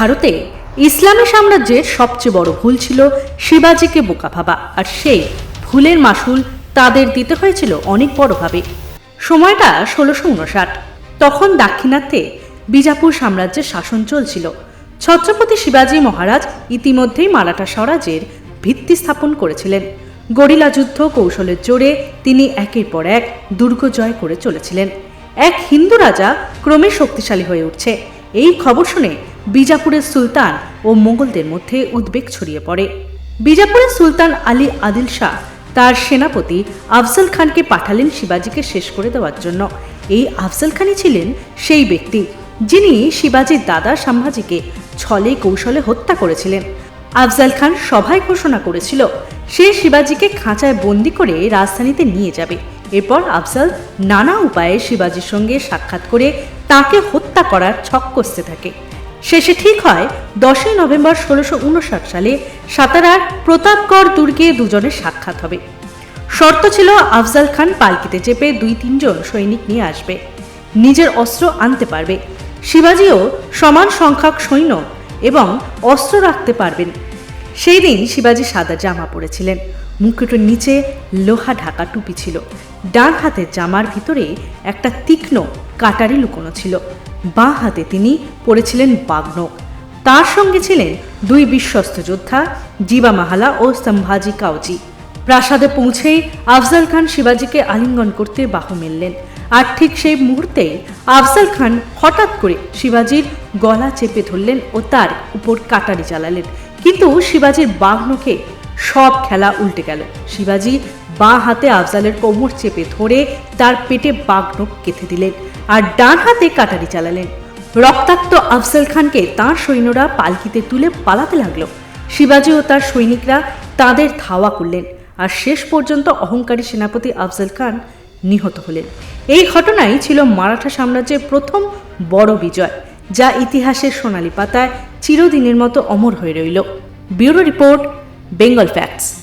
ভারতে ইসলামী সাম্রাজ্যের সবচেয়ে বড় ভুল ছিল শিবাজিকে বোকা ভাবা। আর সেই ভুলের মাসুল তাদের দিতে হয়েছিল অনেক বড়ভাবে। সময়টা ষোলোশো উনষাট। তখন দাক্ষিণাত্যে বিজাপুর সাম্রাজ্যের শাসন চলছিল। ছত্রপতি শিবাজী মহারাজ ইতিমধ্যেই মারাঠা স্বরাজের ভিত্তি স্থাপন করেছিলেন। গরিলা যুদ্ধ কৌশলের জোরে তিনি একের পর এক দুর্গ জয় করে চলেছিলেন। এক হিন্দু রাজা ক্রমে শক্তিশালী হয়ে উঠছে। এই খবর শুনে বিজাপুরের সুলতান ও মোগলদের মধ্যে উদ্বেগ ছড়িয়ে পড়ে। বিজাপুরের সুলতান আলী আদিল শাহ তার সেনাপতি আফজল খানকে পাঠালেন শিবাজিকে শেষ করে দেওয়ার জন্য। এই আফজল খানই ছিলেন সেই ব্যক্তি যিনি শিবাজির দাদা সম্ভাজিকে ছলে কৌশলে হত্যা করেছিলেন। আফজাল খান সভায় ঘোষণা করেছিল, সে শিবাজিকে খাঁচায় বন্দি করে রাজধানীতে নিয়ে যাবে। এরপর আফজাল নানা উপায়ে শিবাজির সঙ্গে সাক্ষাৎ করে তাকে হত্যা করার ছক কষতে থাকে। শেষে ঠিক হয়, দশই নভেম্বর ষোলোশো উনষাট সালে সাতারার প্রতাপগড় দুর্গে দুজনের সাক্ষাৎ হবে। শর্ত ছিল আফজাল খান পালকিতে চেপে দুই তিনজন সৈনিক নিয়ে আসবে। নিজের অস্ত্র আনতে পারবে। শিবাজিও সমান সংখ্যক সৈন্য এবং অস্ত্র রাখতে পারবেন। সেই দিন শিবাজি সাদা জামা পরেছিলেন। মুকুটের নিচে লোহা ঢাকা টুপি ছিল। ডান হাতের জামার ভিতরে একটা তীক্ষ্ণ কাটারি লুকোনো ছিল। বাঁ হাতে তিনি পরেছিলেন বাগ্নক তার সঙ্গে ছিলেন দুই বিশ্বস্ত যোদ্ধা জিবা মাহালা ও সম্ভাজি কাউজি প্রাসাদে পৌঁছেই আফজাল খান শিবাজিকে আলিঙ্গন করতে বাহু মেললেন। আর ঠিক সেই মুহূর্তে আফজাল খান হঠাৎ করে শিবাজির গলা চেপে ধরলেন ও তার উপর কাটারি চালালেন কিন্তু শিবাজির বাঘনকে সব খেলা উল্টে গেল। শিবাজি বাঁ হাতে আফজালের কোমর চেপে ধরে তার পেটে বাঘনক কেঁথে দিলেন। আর ডান হাতে কাটারি চালালেন। রক্তাক্ত আফজাল খানকে তাঁর সৈন্যরা পালকিতে তুলে পালাতে লাগল। শিবাজি ও তার সৈনিকরা তাদের ধাওয়া করলেন আর শেষ পর্যন্ত অহংকারী সেনাপতি আফজল খান নিহত হলেন। এই ঘটনাই ছিল মারাঠা সাম্রাজ্যের প্রথম বড় বিজয়, যা ইতিহাসের সোনালী পাতায় চিরদিনের মতো অমর হয়ে রইল। Bureau report, Bengal facts.